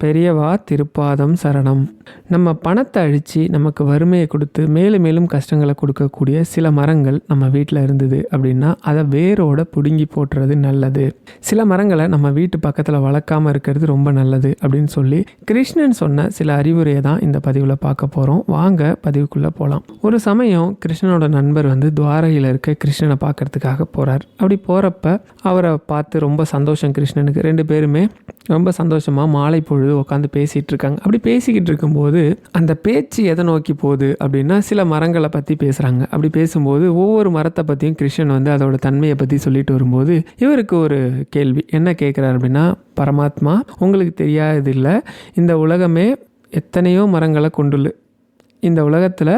பெரியவா திருப்பாதம் சரணம். நம்ம பணத்தை அழித்து நமக்கு வறுமையை கொடுத்து மேலும் மேலும் கஷ்டங்களை கொடுக்கக்கூடிய சில மரங்கள் நம்ம வீட்டில் இருந்தது அப்படின்னா அதை வேரோட பிடுங்கி போட்டுறது நல்லது. சில மரங்களை நம்ம வீட்டு பக்கத்தில் வளர்க்காமல் இருக்கிறது ரொம்ப நல்லது அப்படின்னு சொல்லி கிருஷ்ணன் சொன்ன சில அறிவுரையை தான் இந்த பதிவில் பார்க்க போகிறோம் வாங்க பதிவுக்குள்ளே போகலாம் ஒரு சமயம் கிருஷ்ணனோட நண்பர் வந்து துவாரகையில் இருக்க கிருஷ்ணனை பார்க்கறதுக்காக போகிறார் அப்படி போகிறப்ப அவரை பார்த்து ரொம்ப சந்தோஷம் கிருஷ்ணனுக்கு. ரெண்டு பேருமே ரொம்ப சந்தோஷமாக மாலை பொழுது உட்காந்து பேசிகிட்டு இருக்காங்க அப்படி பேசிக்கிட்டு இருக்கும்போது அந்த பேச்சு எதை நோக்கி போகுது அப்படின்னா சில மரங்களை பற்றி பேசுகிறாங்க அப்படி பேசும்போது ஒவ்வொரு மரத்தை பற்றியும் கிருஷ்ணன் வந்து அதோட தன்மையை பற்றி சொல்லிட்டு வரும்போது இவருக்கு ஒரு கேள்வி. என்ன கேட்குறாரு அப்படின்னா பரமாத்மா உங்களுக்கு தெரியாதது இல்லை இந்த உலகமே எத்தனையோ மரங்களை கொண்டுள்ளு இந்த உலகத்தில்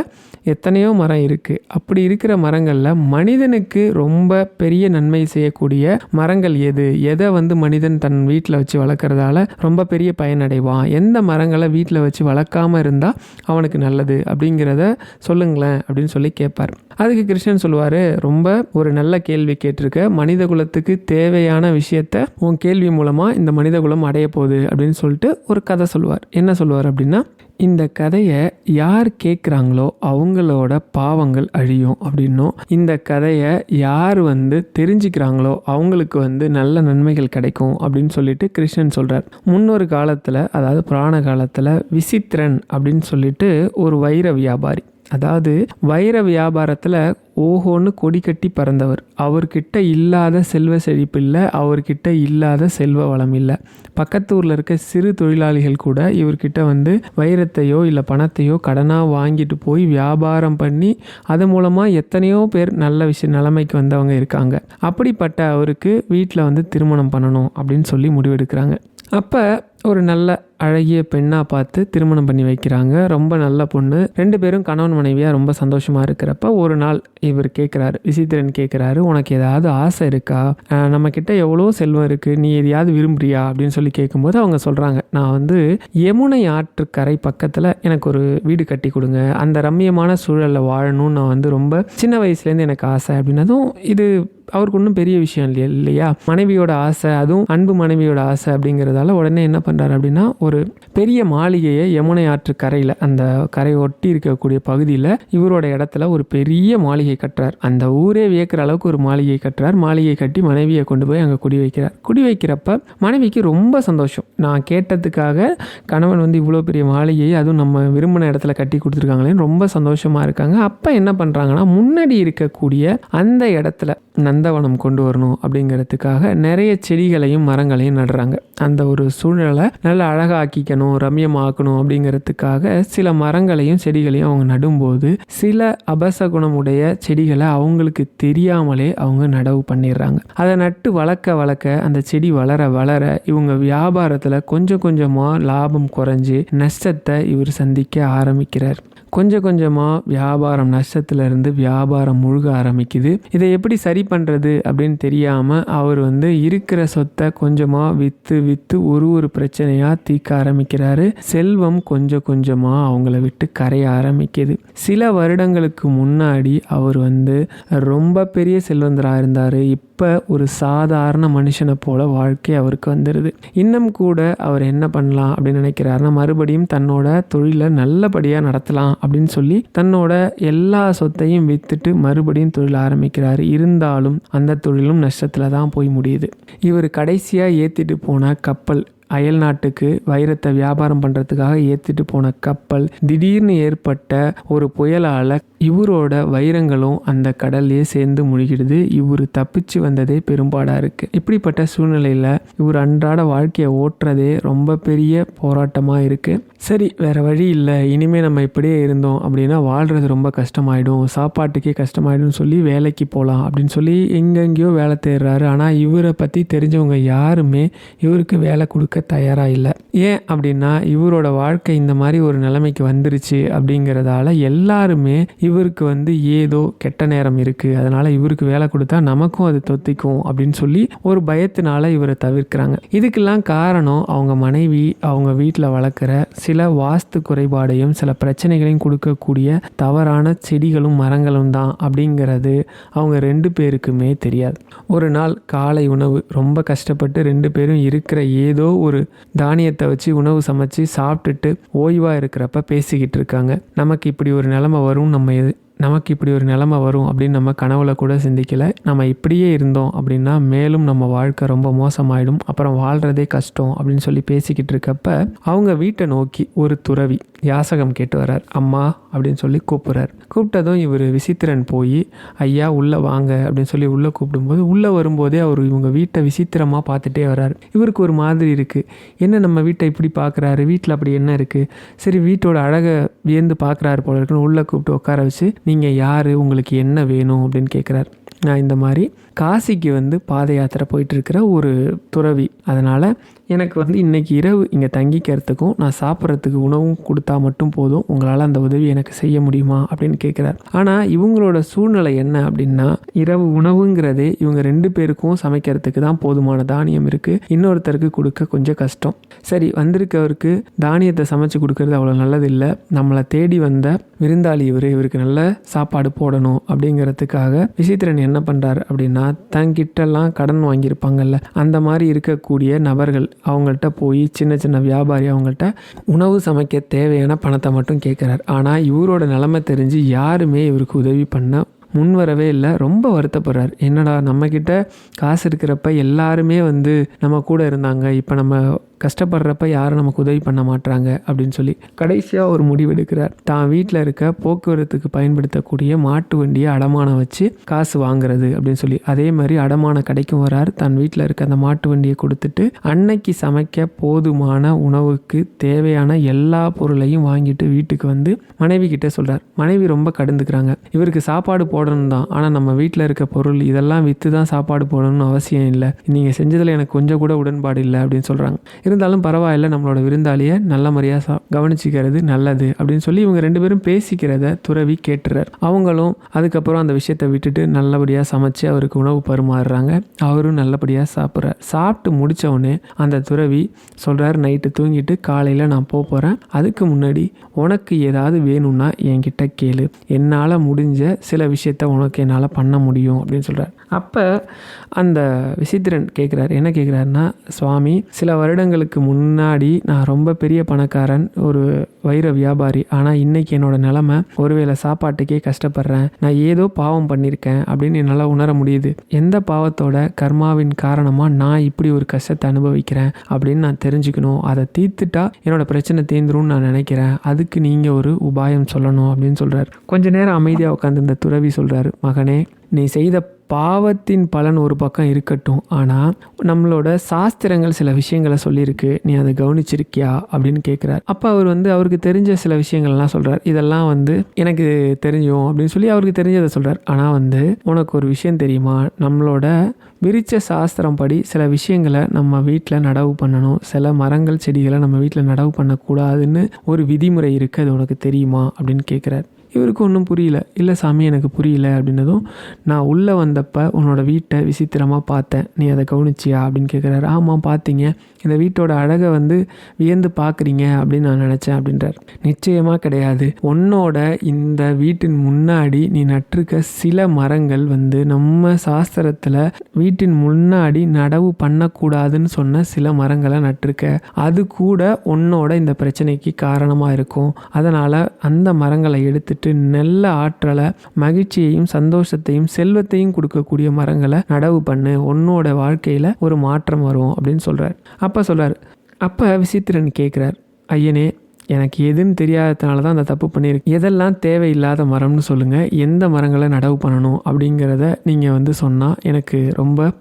எத்தனையோ மரம் இருக்குது அப்படி இருக்கிற மரங்களில் மனிதனுக்கு ரொம்ப பெரிய நன்மை செய்யக்கூடிய மரங்கள் எது? எதை வந்து மனிதன் தன் வீட்டில் வச்சு வளர்க்குறதால ரொம்ப பெரிய பயனடைவான்? எந்த மரங்களை வீட்டில் வச்சு வளர்க்காமல் இருந்தால் அவனுக்கு நல்லது அப்படிங்கிறத சொல்லுங்களேன் அப்படின்னு சொல்லி கேட்பார் அதுக்கு கிருஷ்ணன் சொல்லுவார் ரொம்ப ஒரு நல்ல கேள்வி கேட்டிருக்க. மனித குலத்துக்கு தேவையான விஷயத்த உன் கேள்வி மூலமாக இந்த மனித குலம் அடைய போகுது அப்படின்னு சொல்லிட்டு ஒரு கதை சொல்லுவார். என்ன சொல்லுவார் அப்படின்னா இந்த கதையை யார் கேட்குறாங்களோ அவங்களோட பாவங்கள் அழியும் அப்படின்னும். இந்த கதையை யார் வந்து தெரிஞ்சுக்கிறாங்களோ அவங்களுக்கு வந்து நல்ல நன்மைகள் கிடைக்கும் அப்படின்னு சொல்லிட்டு கிருஷ்ணன் சொல்கிறார் முன்னொரு காலத்தில் அதாவது புராண காலத்தில் விசித்திரன் அப்படின்னு சொல்லிட்டு ஒரு வைர வியாபாரி. அதாவது வைர வியாபாரத்தில் ஓஹோன்னு கொடி கட்டி பறந்தவர். அவர்கிட்ட இல்லாத செல்வ செழிப்பு இல்லை அவர்கிட்ட இல்லாத செல்வ வளம் இல்லை. பக்கத்து ஊரில் இருக்க சிறு தொழிலாளிகள் கூட இவர்கிட்ட வந்து வைரத்தையோ இல்லை பணத்தையோ கடனாக வாங்கிட்டு போய் வியாபாரம் பண்ணி அது மூலமாக எத்தனையோ பேர் நல்ல விஷய நிலைமைக்கு வந்தவங்க இருக்காங்க. அப்படிப்பட்ட அவருக்கு வீட்டில் வந்து திருமணம் பண்ணணும் அப்படின்னு சொல்லி முடிவெடுக்கிறாங்க. அப்போ ஒரு நல்ல அழகிய பெண்ணாக பார்த்து திருமணம் பண்ணி வைக்கிறாங்க. ரொம்ப நல்ல பொண்ணு. ரெண்டு பேரும் கணவன் மனைவியாக ரொம்ப சந்தோஷமாக இருக்கிறப்ப ஒரு நாள் இவர் கேட்குறாரு விசித்திரன் கேட்குறாரு உனக்கு ஏதாவது ஆசை இருக்கா? நம்மக்கிட்ட எவ்வளோ செல்வம் இருக்குது நீ எதையாவது விரும்புறியா? அப்படின்னு சொல்லி கேட்கும்போது அவங்க சொல்கிறாங்க நான் வந்து யமுனை ஆற்றுக்கரை பக்கத்தில் எனக்கு ஒரு வீடு கட்டி கொடுங்க. அந்த ரம்மியமான சூழலில் வாழணும்னு நான் வந்து ரொம்ப சின்ன வயசுலேருந்து எனக்கு ஆசை. அப்படின்னதும் இது அவருக்கு ஒன்றும் பெரிய விஷயம் இல்லையா இல்லையா? மனைவியோட ஆசை அதுவும் அன்பு மனைவியோட ஆசை அப்படிங்கிறதால உடனே என்ன பண்ணுறாரு அப்படின்னா ஒரு பெரிய மாளிகையை யமுனை ஆற்று கரையில் அந்த கரை ஒட்டி இருக்கக்கூடிய பகுதியில் இவரோட இடத்துல ஒரு பெரிய மாளிகை கட்டுறார். அந்த ஊரே வியக்கிற அளவுக்கு ஒரு மாளிகை கட்டுறார். மாளிகை கட்டி மனைவியை கொண்டு போய் அங்கே குடி வைக்கிறார். குடி வைக்கிறப்ப மனைவிக்கு ரொம்ப சந்தோஷம். நான் கேட்டதுக்காக கணவன் வந்து இவ்வளோ பெரிய மாளிகையை அதுவும் நம்ம விரும்பின இடத்துல கட்டி கொடுத்துருக்காங்களேன்னு ரொம்ப சந்தோஷமாக இருக்காங்க. அப்போ என்ன பண்ணுறாங்கன்னா முன்னாடி இருக்கக்கூடிய அந்த இடத்துல நந்தவனம் கொண்டு வரணும் அப்படிங்கிறதுக்காக நிறைய செடிகளையும் மரங்களையும் நடுறாங்க. அந்த ஒரு சூழ்நிலை நல்லா அழகாக்கிக்கணும் ரம்யமாக்கணும் அப்படிங்கிறதுக்காக சில மரங்களையும் செடிகளையும் அவங்க நடும்போது சில அபசகுணமுடைய செடிகளை அவங்களுக்கு தெரியாமலே அவங்க நடவு பண்ணிடுறாங்க. அதை நட்டு வளர்க்க வளர்க்க அந்த செடி வளர வளர இவங்க வியாபாரத்தில் கொஞ்சம் கொஞ்சமாக லாபம் குறைஞ்சு நஷ்டத்தை இவர் சந்திக்க ஆரம்பிக்கிறார். கொஞ்சம் கொஞ்சமாக வியாபாரம் நஷ்டத்துலேருந்து வியாபாரம் முழுக ஆரம்பிக்குது. இதை எப்படி சரி பண்ணுறது அப்படின்னு தெரியாமல் அவர் வந்து இருக்கிற சொத்தை கொஞ்சமாக விற்று விற்று ஒரு ஒரு பிரச்சனை பிரச்சனையாக தீர்க்க ஆரம்பிக்கிறாரு. செல்வம் கொஞ்சம் கொஞ்சமாக அவங்கள விட்டு கரைய ஆரம்பிக்குது. சில வருடங்களுக்கு முன்னாடி அவர் வந்து ரொம்ப பெரிய செல்வந்தராக இருந்தார். இப்போ ஒரு சாதாரண மனுஷனை போல வாழ்க்கை அவருக்கு வந்துடுது இன்னும் கூட அவர் என்ன பண்ணலாம் அப்படின்னு நினைக்கிறாருன்னா மறுபடியும் தன்னோட தொழிலை நல்லபடியாக நடத்தலாம் அப்படின்னு சொல்லி தன்னோட எல்லா சொத்தையும் விற்றுட்டு மறுபடியும் தொழில் ஆரம்பிக்கிறாரு. இருந்தாலும் அந்த தொழிலும் நஷ்டத்தில் தான் போய் முடியுது. இவர் கடைசியாக ஏற்றிட்டு போன கப்பல் அயல் நாட்டுக்கு வைரத்தை வியாபாரம் பண்ணுறதுக்காக ஏற்றிட்டு போன கப்பல் திடீர்னு ஏற்பட்ட ஒரு புயலால் இவரோட வைரங்களும் அந்த கடல்லையே சேர்ந்து முழுகிடுது. இவர் தப்பிச்சு வந்ததே பெரும்பாடாக இருக்குது இப்படிப்பட்ட சூழ்நிலையில் இவர் அன்றாட வாழ்க்கையை ஓட்டுறதே ரொம்ப பெரிய போராட்டமாக இருக்குது சரி வேறு வழி இல்லை. இனிமேல் நம்ம இப்படியே இருந்தோம் அப்படின்னா வாழ்கிறது ரொம்ப கஷ்டமாயிடும். சாப்பாட்டுக்கே கஷ்டமாயிடும் சொல்லி வேலைக்கு போகலாம் அப்படின்னு சொல்லி எங்கெங்கேயோ வேலை தேடுறாரு. ஆனால் இவரை பற்றி தெரிஞ்சவங்க யாருமே இவருக்கு வேலை கொடுக்க தயாராக இல்லை. ஏன் அப்படின்னா இவரோட வாழ்க்கை இந்த மாதிரி ஒரு நிலைமைக்கு வந்துருச்சு அப்படிங்கிறதால எல்லாருமே இவருக்கு வந்து ஏதோ கெட்ட நேரம் இருக்குது அதனால் இவருக்கு வேலை கொடுத்தா நமக்கும் அது தொத்திக்கும் அப்படின்னு சொல்லி ஒரு பயத்தினால இவரை தவிர்க்கிறாங்க. இதுக்கெல்லாம் காரணம் அவங்க மனைவி அவங்க வீட்டில் வளர்க்குற சில வாஸ்து குறைபாடையும் சில பிரச்சனைகளையும் கொடுக்கக்கூடிய தவறான செடிகளும் மரங்களும் தான் அப்படிங்கிறது அவங்க ரெண்டு பேருக்குமே தெரியாது. ஒரு நாள் காலை உணவு ரொம்ப கஷ்டப்பட்டு ரெண்டு பேரும் இருக்கிற ஏதோ ஒரு தானியத்தை வச்சு உணவு சமைச்சு சாப்பிட்டுட்டு ஓய்வாக இருக்கிறப்ப பேசிக்கிட்டு இருக்காங்க. நமக்கு இப்படி ஒரு நிலமை வரும் நம்ம எது நமக்கு இப்படி ஒரு நிலமை வரும் அப்படின்னு நம்ம கனவுல கூட சிந்திக்கலை. நம்ம இப்படியே இருந்தோம் அப்படின்னா மேலும் நம்ம வாழ்க்கை ரொம்ப மோசமாயிடும். அப்புறம் வாழ்கிறதே கஷ்டம் அப்படின்னு சொல்லி பேசிக்கிட்டு இருக்கப்ப அவங்க வீட்டை நோக்கி ஒரு துறவி யாசகம் கேட்டு வர்றார் அம்மா அப்படின்னு சொல்லி கூப்பிட்றார் கூப்பிட்டதும் இவர் விசித்திரன் போய் ஐயா உள்ளே வாங்க அப்படின்னு சொல்லி உள்ளே கூப்பிடும்போது உள்ளே வரும்போதே அவர் இவங்க வீட்டை விசித்திரமாக பார்த்துட்டே வர்றார் இவருக்கு ஒரு மாதிரி இருக்குது என்ன நம்ம வீட்டை இப்படி பார்க்குறாரு? வீட்டில் அப்படி என்ன இருக்குது சரி வீட்டோட அழகை வியந்து பார்க்குறாரு போல இருக்குன்னு உள்ளே கூப்பிட்டு உட்கார வச்சு நீங்கள் யார்? உங்களுக்கு என்ன வேணும்? அப்படின்னு கேட்குறாரு நான் இந்த மாதிரி காசிக்கு வந்து பாத யாத்திரை போயிட்டுருக்கிற ஒரு துறவி. அதனால் எனக்கு வந்து இன்றைக்கி இரவு இங்கே தங்கிக்கிறதுக்கும் நான் சாப்பிட்றதுக்கு உணவும் கொடுத்தா மட்டும் போதும். உங்களால் அந்த உதவி எனக்கு செய்ய முடியுமா? அப்படின்னு கேட்குறாரு ஆனால் இவங்களோட சூழ்நிலை என்ன அப்படின்னா இரவு உணவுங்கிறதே இவங்க ரெண்டு பேருக்கும் சமைக்கிறதுக்கு தான் போதுமான தானியம் இருக்குது இன்னொருத்தருக்கு கொடுக்க கொஞ்சம் கஷ்டம். சரி வந்திருக்கவருக்கு தானியத்தை சமைச்சு கொடுக்கறது அவ்வளோ நல்லது இல்லை நம்மளை தேடி வந்த விருந்தாளி இவர் இவருக்கு நல்ல சாப்பாடு போடணும் அப்படிங்கிறதுக்காக விசித்திரன் என்ன பண்ணுறாரு அப்படின்னா தங்கிட்டெல்லாம் கடன் வாங்கியிருப்பாங்கல்ல அந்த மாதிரி இருக்கக்கூடிய நபர்கள் அவங்கள்ட்ட போய் சின்ன சின்ன வியாபாரி அவங்கள்ட்ட உணவு சமைக்க தேவையான பணத்தை மட்டும் கேட்குறாரு. ஆனால் இவரோட நிலைமை தெரிஞ்சு யாருமே இவருக்கு உதவி பண்ண முன் வரவே இல்லை. ரொம்ப வருத்தப்படுறார். என்னடா நம்மக்கிட்ட காசு இருக்கிறப்ப எல்லாருமே வந்து நம்ம கூட இருந்தாங்க. இப்போ நம்ம கஷ்டப்படுறப்ப யாரும் நமக்கு உதவி பண்ண மாட்டாங்க அப்படின்னு சொல்லி கடைசியாக ஒரு முடிவெடுக்கிறார் தான் வீட்டில் இருக்க போக்குவரத்துக்கு பயன்படுத்தக்கூடிய மாட்டு வண்டியை அடமானம் வச்சு காசு வாங்குறது அப்படின்னு சொல்லி. அதே மாதிரி அடமான கடைக்கும் வரார். தன் வீட்டில் இருக்க அந்த மாட்டு வண்டியை கொடுத்துட்டு அன்னைக்கு சமைக்க போதுமான உணவுக்கு தேவையான எல்லா பொருளையும் வாங்கிட்டு வீட்டுக்கு வந்து மனைவி கிட்ட சொல்கிறார் மனைவி ரொம்ப கடந்துக்கிறாங்க. இவருக்கு சாப்பாடு போடணும் தான். ஆனால் நம்ம வீட்டில் இருக்க பொருள் இதெல்லாம் விற்று தான் சாப்பாடு போடணும்னு அவசியம் இல்லை. நீங்கள் செஞ்சதில் எனக்கு கொஞ்சம் கூட உடன்பாடு இல்லை அப்படின்னு சொல்கிறாங்க இருந்தாலும் பரவாயில்ல நம்மளோட விருந்தாளியை நல்ல முறையாக சா கவனிச்சிக்கிறது நல்லது அப்படின்னு சொல்லி இவங்க ரெண்டு பேரும் பேசிக்கிறத துறவி கேட்டுறார். அவங்களும் அதுக்கப்புறம் அந்த விஷயத்தை விட்டுட்டு நல்லபடியாக சமைச்சு அவருக்கு உணவு பரிமாறுறாங்க. அவரும் நல்லபடியாக சாப்பிட்றார். சாப்பிட்டு முடித்தவுடனே அந்த துறவி சொல்கிறார் நைட்டு தூங்கிட்டு காலையில் நான் போக போகிறேன் அதுக்கு முன்னாடி உனக்கு ஏதாவது வேணும்னா என்கிட்ட கேளு. என்னால் முடிஞ்ச சில விஷயத்த உனக்கு என்னால் பண்ண முடியும் அப்படின்னு சொல்கிறார் அப்போ அந்த விசித்திரன் கேட்குறாரு என்ன கேட்குறாருன்னா சுவாமி சில வருடங்களுக்கு முன்னாடி நான் ரொம்ப பெரிய பணக்காரன் ஒரு வைர வியாபாரி. ஆனால் இன்னைக்கு என்னோட நிலமை ஒருவேளை சாப்பாட்டுக்கே கஷ்டப்படுறேன். நான் ஏதோ பாவம் பண்ணியிருக்கேன் அப்படின்னு என்னால் உணர முடியுது. எந்த பாவத்தோட கர்மாவின் காரணமாக நான் இப்படி ஒரு கஷ்டத்தை அனுபவிக்கிறேன்? அப்படின்னு நான் தெரிஞ்சுக்கணும். அதை தீர்த்துட்டா என்னோட பிரச்சனை தீர்ந்துரும்னு நான் நினைக்கிறேன். அதுக்கு நீங்கள் ஒரு உபாயம் சொல்லணும் அப்படின்னு சொல்கிறார் கொஞ்ச நேரம் அமைதியாக உட்காந்து இந்த துறவி சொல்கிறாரு மகனே நீ செய்த பாவத்தின் பலன் ஒரு பக்கம் இருக்கட்டும். ஆனால் நம்மளோட சாஸ்திரங்கள் சில விஷயங்களை சொல்லியிருக்கு. நீ அதை கவனிச்சிருக்கியா? அப்படின்னு கேட்குறாரு அப்போ அவர் வந்து அவருக்கு தெரிஞ்ச சில விஷயங்கள்லாம் சொல்கிறார் இதெல்லாம் வந்து எனக்கு தெரியும் அப்படின்னு சொல்லி அவருக்கு தெரிஞ்சதை சொல்கிறார் ஆனால் வந்து உனக்கு ஒரு விஷயம் தெரியுமா? நம்மளோட விரிச்ச சாஸ்திரம் படி சில விஷயங்களை நம்ம வீட்டில் நடவு பண்ணணும். சில மரங்கள் செடிகளை நம்ம வீட்டில் நடவு பண்ணக்கூடாதுன்னு ஒரு விதிமுறை இருக்குது அது உனக்கு தெரியுமா? அப்படின்னு கேட்குறாரு இவருக்கு ஒன்றும் புரியல. இல்லை சாமி எனக்கு புரியல அப்படின்னதும் நான் உள்ளே வந்தப்போ உன்னோட வீட்டை விசித்திரமாக பார்த்தேன். நீ அதை கவனிச்சியா? அப்படின்னு கேட்குறாரு ஆமாம் பார்த்தீங்க. இந்த வீட்டோட அழகை வந்து வியந்து பார்க்குறீங்க அப்படின்னு நான் நினச்சேன் அப்படின்றார். நிச்சயமாக கிடையாது. உன்னோட இந்த வீட்டின் முன்னாடி நீ நட்டிருக்க சில மரங்கள் வந்து நம்ம சாஸ்திரத்தில் வீட்டின் முன்னாடி நடவு பண்ணக்கூடாதுன்னு சொன்ன சில மரங்களை நட்டிருக்க. அது கூட உன்னோட இந்த பிரச்சனைக்கு காரணமாக இருக்கும். அதனால் அந்த மரங்களை எடுத்துட்டு நல்ல ஆற்றலை மகிழ்ச்சியையும் சந்தோஷத்தையும் செல்வத்தையும் கொடுக்கக்கூடிய மரங்களை நடவு பண்ணு உன்னோட வாழ்க்கையில் ஒரு மாற்றம் வரும் அப்படின்னு சொல்கிறார் அப்போ சொல்கிறார் அப்போ விசித்திரன் கேட்குறார் ஐயனே எனக்கு எதுன்னு தெரியாததுனால தான் அந்த தப்பு பண்ணியிருக்கு எதெல்லாம் தேவையில்லாத மரம்னு சொல்லுங்கள் எந்த மரங்களை நடவு பண்ணணும் அப்படிங்கிறத நீங்கள் வந்து சொன்னால் எனக்கு ரொம்ப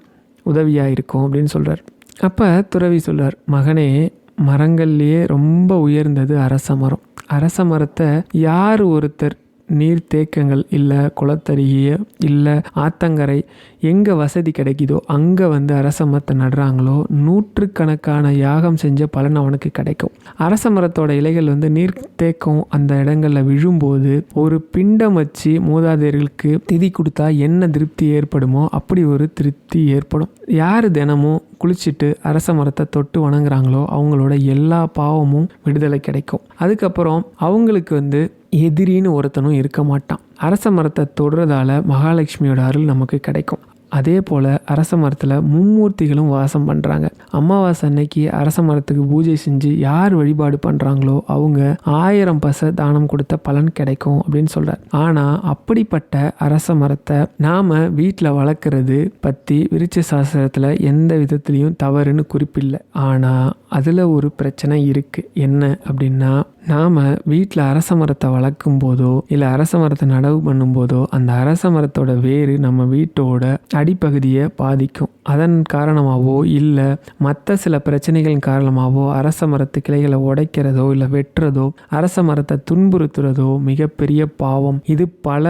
உதவியாக இருக்கும் அப்படின்னு சொல்கிறார் அப்போ துறவி சொல்கிறார் மகனே மரங்கள்லேயே ரொம்ப உயர்ந்தது அரச மரம். அரச மரத்தை யார் ஒருத்தர் நீர்த்தேக்கங்கள் இல்லை குளத்தருகிய இல்லை ஆத்தங்கரை எங்கே வசதி கிடைக்குதோ அங்கே வந்து அரச மரத்தை நடுறாங்களோ நூற்றுக்கணக்கான யாகம் செஞ்ச பலன் அவனுக்கு கிடைக்கும். அரச மரத்தோட இலைகள் வந்து நீர்த்தேக்கம் அந்த இடங்களில் விழும்போது ஒரு பிண்டம் வச்சு மூதாதையர்களுக்கு திதி கொடுத்தா என்ன திருப்தி ஏற்படுமோ அப்படி ஒரு திருப்தி ஏற்படும். யார் தினமும் குளிச்சுட்டு அரச மரத்தை தொட்டு வணங்குறாங்களோ அவங்களோட எல்லா பாவமும் விடுதலை கிடைக்கும். அதுக்கப்புறம் அவங்களுக்கு வந்து எதிரின்னு ஒருத்தனும் இருக்க மாட்டான். அரச மரத்தை தொடுறதால மகாலட்சுமியோட அருள் நமக்கு கிடைக்கும். அதே போல் அரச மரத்தில் மும்மூர்த்திகளும் வாசம் பண்ணுறாங்க அமாவாசை அன்னைக்கு அரச மரத்துக்கு பூஜை செஞ்சு யார் வழிபாடு பண்ணுறாங்களோ அவங்க ஆயிரம் பசை தானம் கொடுத்த பலன் கிடைக்கும் அப்படின்னு சொல்கிறார் ஆனால் அப்படிப்பட்ட அரச மரத்தை நாம் வீட்டில் வளர்க்குறது பற்றி விருச்ச சாஸ்திரத்தில் எந்த விதத்துலேயும் தவறுன்னு குறிப்பில்லை. ஆனால் அதில் ஒரு பிரச்சனை இருக்குது என்ன அப்படின்னா நாம் வீட்டில் அரச மரத்தை வளர்க்கும் போதோ இல்லை அரச மரத்தை நடவு பண்ணும்போதோ அந்த அரச மரத்தோட வேறு நம்ம வீட்டோட அடிப்பகுதியை பாதிக்கும். அதன் காரணமாகவோ இல்லை மற்ற சில பிரச்சனைகளின் காரணமாகவோ அரச மரத்து கிளைகளை உடைக்கிறதோ இல்லை வெட்டுறதோ அரச மரத்தை துன்புறுத்துறதோ மிகப்பெரிய பாவம். இது பல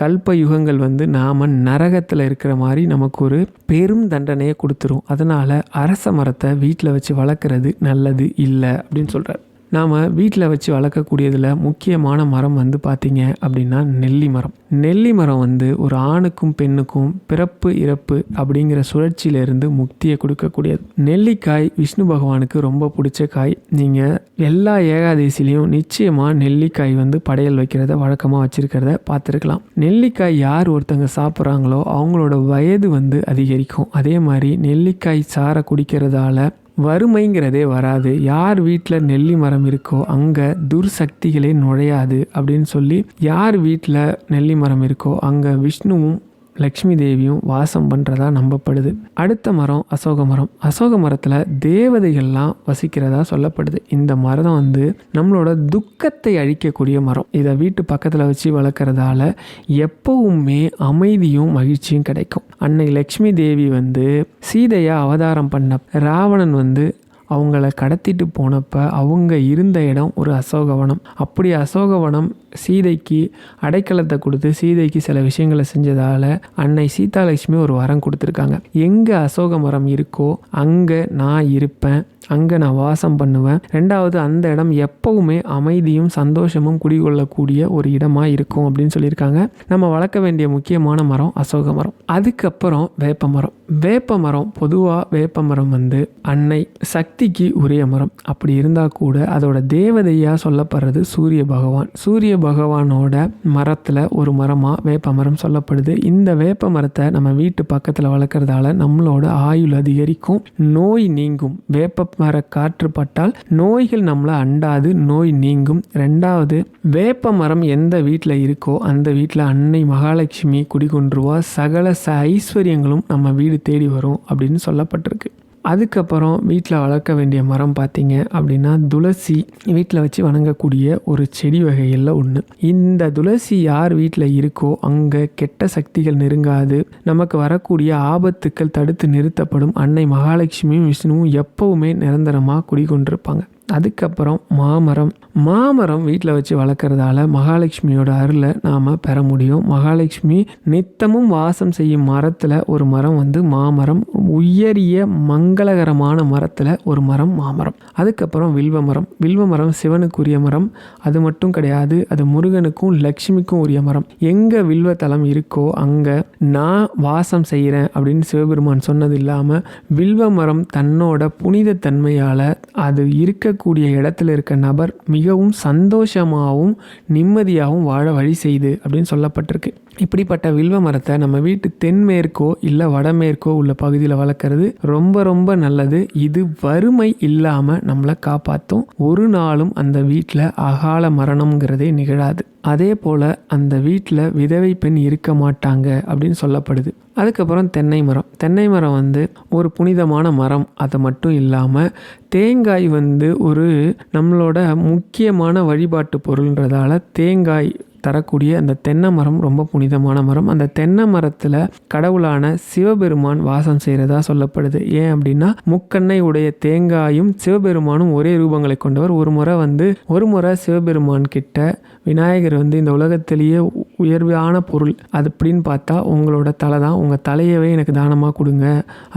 கல்ப யுகங்கள் வந்து நாம் நரகத்தில் இருக்கிற மாதிரி நமக்கு ஒரு பெரும் தண்டனையை கொடுத்துரும். அதனால் அரச மரத்தை வீட்டில் வச்சு வளர்க்குறது நல்லது இல்லை அப்படின்னு சொல்கிறார் நாம் வீட்டில் வச்சு வளர்க்கக்கூடியதில் முக்கியமான மரம் வந்து பார்த்திங்க அப்படின்னா நெல்லி மரம். நெல்லி மரம் வந்து ஒரு ஆணுக்கும் பெண்ணுக்கும் பிறப்பு இறப்பு அப்படிங்கிற சுழற்சியிலிருந்து முக்தியை கொடுக்கக்கூடியது. நெல்லிக்காய் விஷ்ணு பகவானுக்கு ரொம்ப பிடிச்ச காய். நீங்கள் எல்லா ஏகாதசிலையும் நிச்சயமாக நெல்லிக்காய் வந்து படையல் வைக்கிறத வழக்கமாக வச்சுருக்கிறத பார்த்துருக்கலாம். நெல்லிக்காய் யார் ஒருத்தங்க சாப்பிட்றாங்களோ அவங்களோட வயது வந்து அதிகரிக்கும். அதே மாதிரி நெல்லிக்காய் சாரை குடிக்கிறதால வறுமைங்கிறதே வராது. யார் வீட்டில் நெல்லி மரம் இருக்கோ அங்கே துர்சக்திகளே நுழையாது அப்படின்னு சொல்லி யார் வீட்டில் நெல்லி மரம் இருக்கோ அங்கே விஷ்ணுவும் லக்ஷ்மி தேவியும் வாசம் பண்ணுறதா நம்பப்படுது. அடுத்த மரம் அசோக மரம். அசோக மரத்தில் தேவதைகள்லாம் வசிக்கிறதா சொல்லப்படுது. இந்த மரம் வந்து நம்மளோட துக்கத்தை அழிக்கக்கூடிய மரம். இதை வீட்டு பக்கத்தில் வச்சு வளர்க்குறதால எப்பவுமே அமைதியும் மகிழ்ச்சியும் கிடைக்கும். அன்னை லக்ஷ்மி தேவி வந்து சீதையை அவதாரம் பண்ண ராவணன் வந்து அவங்கள கடத்திட்டு போனப்ப அவங்க இருந்த இடம் ஒரு அசோகவனம். அப்படி அசோகவனம் சீதைக்கு அடைக்கலத்தை கொடுத்து சீதைக்கு சில விஷயங்களை செஞ்சதால் அன்னை சீதாலட்சுமி ஒரு வரம் கொடுத்துருக்காங்க. எங்கே அசோக மரம் இருக்கோ அங்கே நான் இருப்பேன். அங்கே நான் வாசம் பண்ணுவேன். ரெண்டாவது அந்த இடம் எப்பவுமே அமைதியும் சந்தோஷமும் குடிகொள்ளக்கூடிய ஒரு இடமாக இருக்கும் அப்படின்னு சொல்லியிருக்காங்க. நம்ம வளர்க்க வேண்டிய முக்கியமான மரம் அசோக மரம். அதுக்கப்புறம் வேப்ப மரம். வேப்ப மரம் பொதுவாக வேப்ப மரம் வந்து அன்னை சக்திக்கு உரிய மரம். அப்படி இருந்தால் கூட அதோட தேவதையாக சொல்லப்படுறது சூரிய பகவான். சூரிய பகவானோட மரத்தில் ஒரு மரமாக வேப்ப மரம் சொல்லப்படுது. இந்த வேப்ப மரத்தை நம்ம வீட்டு பக்கத்தில் வளர்க்குறதால நம்மளோட ஆயுள் அதிகரிக்கும். நோய் நீங்கும். வேப்ப மர காற்று பட்டால் நோய்கள் நம்மளை அண்டாது நோய் நீங்கும். ரெண்டாவது வேப்ப மரம் எந்த வீட்டில் இருக்கோ அந்த வீட்டில் அன்னை மகாலட்சுமி குடிகொன்றுவா. சகல ச ஐஸ்வர்யங்களும் நம்ம வீடு தேடி வரும் அப்படின்னு சொல்லப்பட்டிருக்கு. அதுக்கப்புறம் வீட்டில் வளர்க்க வேண்டிய மரம் பார்த்தீங்க அப்படின்னா துளசி வீட்டில் வச்சு வணங்கக்கூடிய ஒரு செடி வகைகளில் ஒன்று இந்த துளசி யார் வீட்டில் இருக்கோ அங்கே கெட்ட சக்திகள் நெருங்காது. நமக்கு வரக்கூடிய ஆபத்துக்கள் தடுத்து நிறுத்தப்படும். அன்னை மகாலட்சுமியும் விஷ்ணுவும் எப்பவுமே நிரந்தரமாக குடிகொண்டிருப்பாங்க. அதுக்கப்புறம் மாமரம். மாமரம் வீட்டில் வச்சு வளர்க்குறதால மகாலட்சுமியோட அருளை நாம் பெற முடியும். மகாலட்சுமி நித்தமும் வாசம் செய்யும் மரத்தில் ஒரு மரம் வந்து மாமரம். உயரிய மங்களகரமான மரத்தில் ஒரு மரம் மாமரம். அதுக்கப்புறம் வில்வ மரம். வில்வ மரம் சிவனுக்குரிய மரம். அது மட்டும் கிடையாது அது முருகனுக்கும் லக்ஷ்மிக்கும் உரிய மரம். எங்கே வில்வ தலம் இருக்கோ அங்கே நான் வாசம் செய்கிறேன் அப்படின்னு சிவபெருமான் சொன்னது இல்லாமல் வில்வ மரம் தன்னோட புனித தன்மையால் அது இருக்கக்கூடிய இடத்துல இருக்க நபர் மிகவும் சந்தோஷமாகவும் நிம்மதியாகவும் வாழ வழி செய்து அப்படின்னு சொல்லப்பட்டிருக்கு. இப்படிப்பட்ட வில்வ மரத்தை நம்ம வீட்டு தென்மேற்கோ இல்லை வடமேற்கோ உள்ள பகுதியில் வளர்க்குறது ரொம்ப ரொம்ப நல்லது. இது வறுமை இல்லாமல் நம்மளை காப்பாற்றும் ஒரு நாளும் அந்த வீட்டில் அகால மரணம்ங்கிறதே நிகழாது. அதே போல் அந்த வீட்டில் விதவை பெண் இருக்க மாட்டாங்க அப்படின்னு சொல்லப்படுது. அதுக்கப்புறம் தென்னை மரம். தென்னை மரம் வந்து ஒரு புனிதமான மரம். அது மட்டும் இல்லாமல் தேங்காய் வந்து ஒரு நம்மளோட முக்கியமான வழிபாட்டு பொருள்ன்றதால தேங்காய் தரக்கூடிய அந்த தென்னை மரம் ரொம்ப புனிதமான மரம். அந்த தென்னை மரத்தில் கடவுளான சிவபெருமான் வாசம் செய்கிறதா சொல்லப்படுது. ஏன் அப்படின்னா முக்கண்ணை உடைய தேங்காயும் சிவபெருமானும் ஒரே ரூபங்களை கொண்டவர். ஒரு முறை வந்து ஒரு முறை சிவபெருமான் கிட்ட விநாயகர் வந்து இந்த உலகத்திலேயே உயர்வான பொருள். அது அப்படின்னு பார்த்தா உங்களோட தலை தான். உங்கள் தலையவே எனக்கு தானமாக கொடுங்க.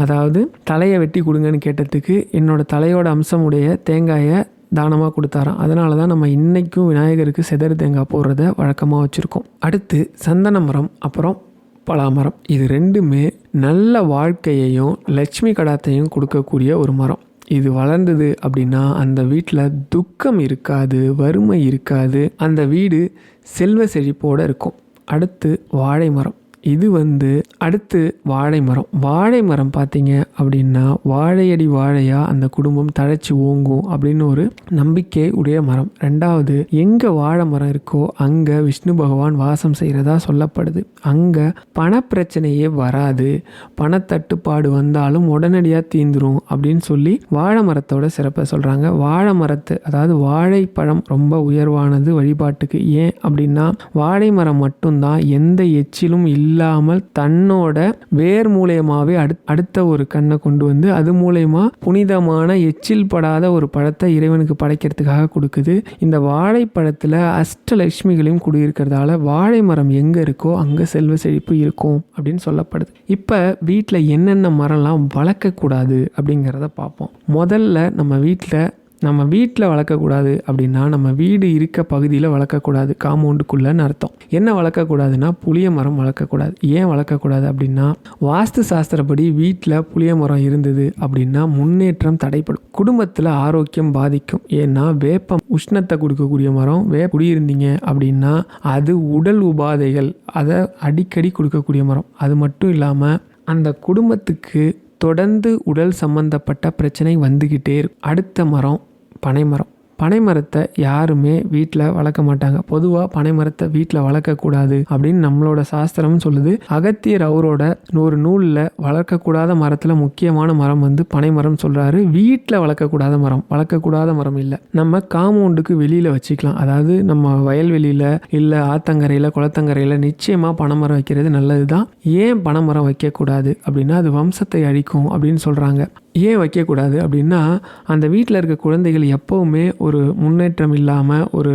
அதாவது தலையை வெட்டி கொடுங்கன்னு கேட்டதுக்கு என்னோடய தலையோட அம்சமுடைய தேங்காயை தானமாக கொடுத்தாராம். அதனால தான் நம்ம இன்றைக்கும் விநாயகருக்கு செதறு தேங்காய் போடுறத வழக்கமாக வச்சுருக்கோம். அடுத்து சந்தன மரம் அப்புறம் பலாமரம். இது ரெண்டுமே நல்ல வாழ்க்கையையும் லட்சுமி கடாத்தையும் கொடுக்கக்கூடிய ஒரு மரம். இது வளர்ந்தது அப்படின்னா அந்த வீட்டில் துக்கம் இருக்காது வறுமை இருக்காது. அந்த வீடு செல்வ செழிப்போடு இருக்கும். அடுத்து வாழை மரம். இது வந்து அடுத்து வாழை மரம். வாழை மரம் பார்த்தீங்க அப்படின்னா வாழையடி வாழையா அந்த குடும்பம் தழைச்சி ஓங்கும் அப்படின்னு ஒரு நம்பிக்கை உடைய மரம். ரெண்டாவது எங்கே வாழை மரம் இருக்கோ அங்கே விஷ்ணு பகவான் வாசம் செய்கிறதா சொல்லப்படுது. அங்கே பணப்பிரச்சனையே வராது. பணத்தட்டுப்பாடு வந்தாலும் உடனடியாக தீந்துரும் அப்படின்னு சொல்லி வாழை மரத்தோட சிறப்பை சொல்கிறாங்க வாழை மரத்து அதாவது வாழைப்பழம் ரொம்ப உயர்வானது வழிபாட்டுக்கு. ஏன் அப்படின்னா வாழை மரம் மட்டும்தான் எந்த எச்சிலும் இல்லை இல்லாமல் தன்னோட வேர் மூலியமாகவே அடு அடுத்த ஒரு கண்ணை கொண்டு வந்து அது மூலயமா புனிதமான எச்சில் படாத ஒரு பழத்தை இறைவனுக்கு படைக்கிறதுக்காக கொடுக்குது. இந்த வாழைப்பழத்தில் அஷ்டலட்சுமிகளையும் குடியிருக்கிறதால வாழை மரம் எங்கே இருக்கோ அங்கே செல்வ செழிப்பு இருக்கும் அப்படின்னு சொல்லப்படுது. இப்போ வீட்டில் என்னென்ன மரம்லாம் வளர்க்கக்கூடாது அப்படிங்கிறத பார்ப்போம். முதல்ல நம்ம வீட்டில் நம்ம வீட்டில் வளர்க்கக்கூடாது அப்படின்னா நம்ம வீடு இருக்க பகுதியில் வளர்க்கக்கூடாது காம்பவுண்டுக்குள்ளேன்னு அர்த்தம். என்ன வளர்க்கக்கூடாதுன்னா புளிய மரம் வளர்க்கக்கூடாது. ஏன் வளர்க்கக்கூடாது அப்படின்னா வாஸ்து சாஸ்திரப்படி வீட்டில் புளிய மரம் இருந்தது அப்படின்னா முன்னேற்றம் தடைப்படும். குடும்பத்தில் ஆரோக்கியம் பாதிக்கும். ஏன்னா வேப்பம் உஷ்ணத்தை கொடுக்கக்கூடிய மரம் வே குடியிருந்தீங்க அப்படின்னா அது உடல் உபாதைகள் அதை அடிக்கடி கொடுக்கக்கூடிய மரம். அது மட்டும் இல்லாமல் அந்த குடும்பத்துக்கு தொடர்ந்து உடல் சம்பந்தப்பட்ட பிரச்சனை வந்துக்கிட்டே இருக்கும். அடுத்த மரம் பனைமரம். பனைமரத்தை யாருமே வீட்டில் வளர்க்க மாட்டாங்க. பொதுவாக பனைமரத்தை வீட்டில் வளர்க்கக்கூடாது அப்படின்னு நம்மளோட சாஸ்திரம் சொல்லுது. அகத்தியர் அவரோட ஒரு நூலில் வளர்க்கக்கூடாத மரத்தில் முக்கியமான மரம் வந்து பனைமரம் சொல்கிறாரு வீட்டில் வளர்க்கக்கூடாத மரம். வளர்க்கக்கூடாத மரம் இல்லை. நம்ம காம்பவுண்டுக்கு வெளியில் வச்சுக்கலாம். அதாவது நம்ம வயல்வெளியில் இல்லை ஆத்தங்கரையில் குளத்தங்கரையில் நிச்சயமாக பனைமரம் வைக்கிறது நல்லது தான் ஏன் பனைமரம் வைக்கக்கூடாது அப்படின்னா அது வம்சத்தை அழிக்கும் அப்படின்னு சொல்கிறாங்க ஏன் வைக்கக்கூடாது அப்படின்னா அந்த வீட்டில் இருக்க குழந்தைகள் எப்போவுமே ஒரு முன்னேற்றம் இல்லாமல் ஒரு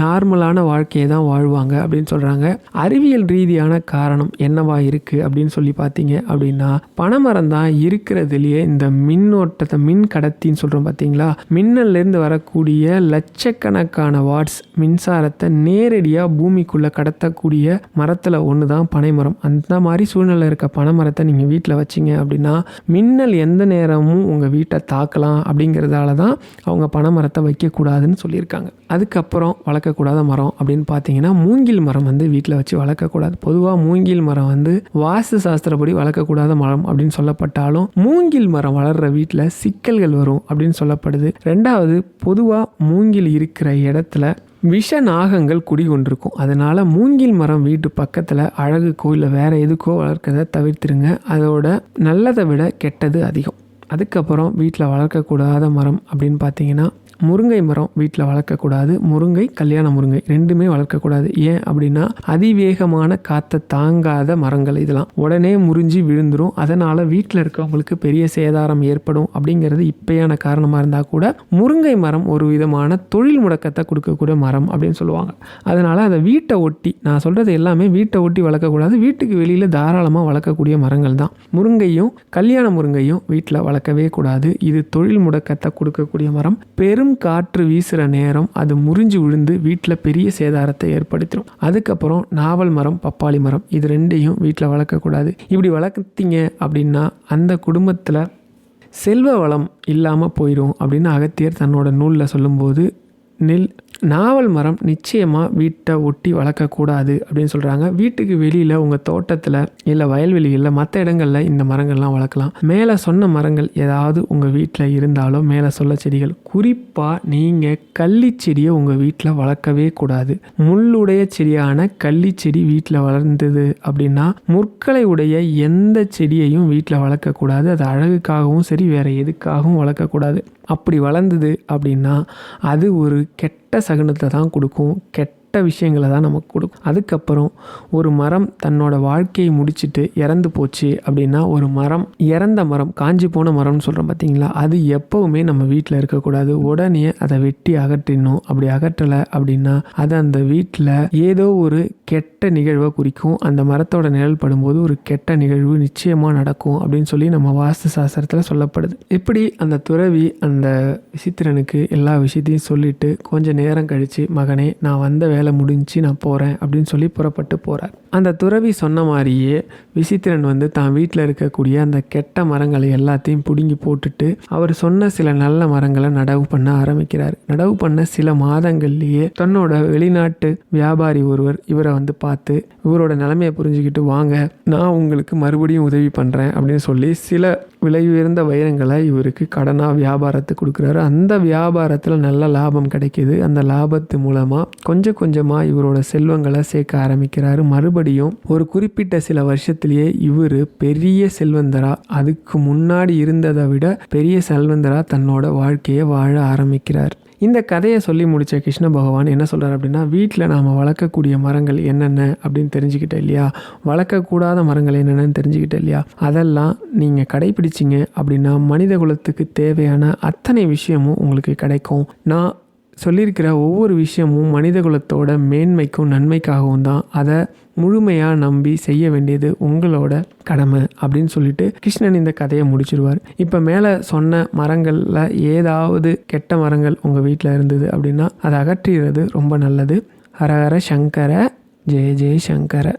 நார்மலான வாழ்க்கையை தான் வாழ்வாங்க அப்படின்னு சொல்கிறாங்க அறிவியல் ரீதியான காரணம் என்னவா இருக்குது அப்படின்னு சொல்லி பார்த்தீங்க அப்படின்னா பனைமரம் தான் இருக்கிறதுலையே இந்த மின்னோட்டத்தை மின் கடத்தின்னு சொல்கிறோம் பார்த்தீங்களா? மின்னல்லேருந்து வரக்கூடிய லட்சக்கணக்கான வாட்ஸ் மின்சாரத்தை நேரடியாக பூமிக்குள்ளே கடத்தக்கூடிய மரத்தில் ஒன்று தான் பனைமரம். அந்த மாதிரி சூழ்நிலை இருக்க பனைமரத்தை நீங்கள் வீட்டில் வச்சிங்க அப்படின்னா மின்னல் எந்த நேரமும் உங்கள் வீட்டை தாக்கலாம் அப்படிங்கிறதால தான் அவங்க பனைமரத்தை வைக்கக்கூடாதுன்னு சொல்லியிருக்காங்க. அதுக்கப்புறம் வளர்க்கக்கூடாத மரம் அப்படின்னு பார்த்தீங்கன்னா மூங்கில் மரம் வந்து வீட்டில் வச்சு வளர்க்கக்கூடாது. பொதுவாக மூங்கில் மரம் வந்து வாஸ்து சாஸ்திரப்படி வளர்க்கக்கூடாத மரம் அப்படின்னு சொல்லப்பட்டாலும் மூங்கில் மரம் வளர்கிற வீட்டில் சிக்கல்கள் வரும் அப்படின்னு சொல்லப்படுது. ரெண்டாவது பொதுவாக மூங்கில் இருக்கிற இடத்துல விஷ நாகங்கள் குடிகொண்டிருக்கும் அதனால் மூங்கில் மரம் வீட்டு பக்கத்தில் அழகுக்கோ இல்லை வேறு எதுக்கோ வளர்க்கறத தவிர்த்துருங்க. அதோட நல்லதை விட கெட்டது அதிகம். அதுக்கப்புறம் வீட்டில் வளர்க்கக்கூடாத மரம் அப்படின்னு பார்த்தீங்கன்னா முருங்கை மரம் வீட்டில் வளர்க்கக்கூடாது. முருங்கை கல்யாண முருங்கை ரெண்டுமே வளர்க்கக்கூடாது. ஏன் அப்படின்னா அதிவேகமான காற்றை தாங்காத மரங்கள் இதெல்லாம். உடனே முறிஞ்சி விழுந்துரும். அதனால் வீட்டில் இருக்கவங்களுக்கு பெரிய சேதாரம் ஏற்படும் அப்படிங்கிறது இப்பயான காரணமாக இருந்தால் கூட முருங்கை மரம் ஒரு விதமான தொழில் முடக்கத்தை கொடுக்கக்கூடிய மரம் அப்படின்னு சொல்லுவாங்க. அதனால் அதை வீட்டை ஒட்டி நான் சொல்கிறது எல்லாமே வீட்டை ஒட்டி வளர்க்கக்கூடாது. வீட்டுக்கு வெளியில் தாராளமாக வளர்க்கக்கூடிய மரங்கள் தான். முருங்கையும் கல்யாண முருங்கையும் வீட்டில் வளர்க்கவே கூடாது. இது தொழில் முடக்கத்தை கொடுக்கக்கூடிய மரம். பெரும் காற்று வீசுகிற நேரம் அது முறிஞ்சு விழுந்து வீட்டில் பெரிய சேதாரத்தை ஏற்படுத்திடும் அதுக்கப்புறம் நாவல் மரம் பப்பாளி மரம் இது ரெண்டையும் வீட்டில் வளர்க்கக்கூடாது இப்படி வளர்த்தீங்க அப்படின்னா அந்த குடும்பத்தில் செல்வ வளம் இல்லாமல் போயிடும் அப்படின்னு அகத்தியர் தன்னோட நூலில் சொல்லும்போது நெல் நாவல் மரம் நிச்சயமாக வீட்டை ஒட்டி வளர்க்கக்கூடாது அப்படின்னு சொல்கிறாங்க வீட்டுக்கு வெளியில் உங்கள் தோட்டத்தில் இல்லை வயல்வெளிகளில் மற்ற இடங்களில் இந்த மரங்கள்லாம் வளர்க்கலாம். மேலே சொன்ன மரங்கள் ஏதாவது உங்கள் வீட்டில் இருந்தாலோ மேலே சொல்ல செடிகள். குறிப்பாக நீங்கள் கள்ளி செடியை உங்கள் வீட்டில் வளர்க்கவே கூடாது. முள்ளுடைய செடியான கள்ளி செடி வீட்டில் வளர்ந்தது அப்படின்னா முற்களை உடைய எந்த செடியையும் வீட்டில் வளர்க்கக்கூடாது. அது அழகுக்காகவும் சரி வேறு எதுக்காகவும் வளர்க்கக்கூடாது. அப்படி வளர்ந்தது அப்படின்னா அது ஒரு கெட்ட கெட்ட சகுனத்தை தான் கொடுக்கும். கெட்ட கெட்ட விஷயங்களை தான் நமக்கு கொடுக்கும். அதுக்கப்புறம் ஒரு மரம் தன்னோட வாழ்க்கையை முடிச்சுட்டு இறந்து போச்சு அப்படின்னா ஒரு மரம் இறந்த மரம் காஞ்சி போன மரம்னு சொல்கிறோம் பார்த்தீங்களா அது எப்போவுமே நம்ம வீட்டில் இருக்கக்கூடாது. உடனே அதை வெட்டி அகற்றிடணும். அப்படி அகற்றலை அப்படின்னா அது அந்த வீட்டில் ஏதோ ஒரு கெட்ட நிகழ்வை குறிக்கும். அந்த மரத்தோட நிழல் படும்போது ஒரு கெட்ட நிகழ்வு நிச்சயமாக நடக்கும் அப்படின்னு சொல்லி நம்ம வாஸ்து சாஸ்திரத்தில் சொல்லப்படுது. இப்படி அந்த துறவி அந்த விசித்திரனுக்கு எல்லா விஷயத்தையும் சொல்லிட்டு கொஞ்சம் நேரம் கழித்து மகனே நான் வந்த வேலை முடிஞ்சு நான் போகிறேன் அப்படின்னு சொல்லி புறப்பட்டு போகிறார் அந்த துறவி சொன்ன மாதிரியே விசித்திரன் வந்து தான் வீட்டில் இருக்கக்கூடிய அந்த கெட்ட மரங்களை எல்லாத்தையும் பிடுங்கி போட்டுட்டு அவர் சொன்ன சில நல்ல மரங்களை நடவு பண்ண ஆரம்பிக்கிறார். நடவு பண்ண சில மாதங்கள்லேயே தன்னோட வெளிநாட்டு வியாபாரி ஒருவர் இவரை வந்து பார்த்து இவரோட நிலைமையை புரிஞ்சுக்கிட்டு வாங்க நான் உங்களுக்கு மறுபடியும் உதவி பண்ணுறேன் அப்படின்னு சொல்லி சில விலை உயர்ந்த வைரங்களை இவருக்கு கடனாக வியாபாரத்தை கொடுக்குறாரு. அந்த வியாபாரத்தில் நல்ல லாபம் கிடைக்கிது. அந்த லாபத்து மூலமாக கொஞ்சம் கொஞ்சமாக இவரோட செல்வங்களை சேர்க்க ஆரம்பிக்கிறாரு. மறுபடியும் ஒரு குறிப்பிட்ட சில வருஷத்திலேயே இவர் பெரிய செல்வந்தரா அதுக்கு முன்னாடி இருந்ததை விட பெரிய செல்வந்தரா தன்னோட வாழ்க்கையை வாழ ஆரம்பிக்கிறார். இந்த கதையை சொல்லி முடித்த கிருஷ்ண பகவான் என்ன சொல்கிறார் அப்படின்னா வீட்டில் நாம் வளர்க்கக்கூடிய மரங்கள் என்னென்ன? அப்படின்னு தெரிஞ்சுக்கிட்டேன் இல்லையா? வளர்க்கக்கூடாத மரங்கள் என்னென்னு தெரிஞ்சுக்கிட்டேன் இல்லையா? அதெல்லாம் நீங்கள் கடைப்பிடிச்சிங்க அப்படின்னா மனித குலத்துக்கு தேவையான அத்தனை விஷயமும் உங்களுக்கு கிடைக்கும். நான் சொல்லியிருக்கிற ஒவ்வொரு விஷயமும் மனிதகுலத்தோட மேன்மைக்கும் நன்மைக்காகவும் தான் அதை முழுமையாக நம்பி செய்ய வேண்டியது உங்களோட கடமை அப்படின்னு சொல்லிட்டு கிருஷ்ணன் இந்த கதையை முடிச்சிருவார். இப்போ மேலே சொன்ன மரங்களில் ஏதாவது கெட்ட மரங்கள் உங்கள் வீட்டில் இருந்தது அப்படின்னா அதை அகற்றிடுறது ரொம்ப நல்லது. ஹரஹர சங்கர ஜெய ஜெய சங்கர.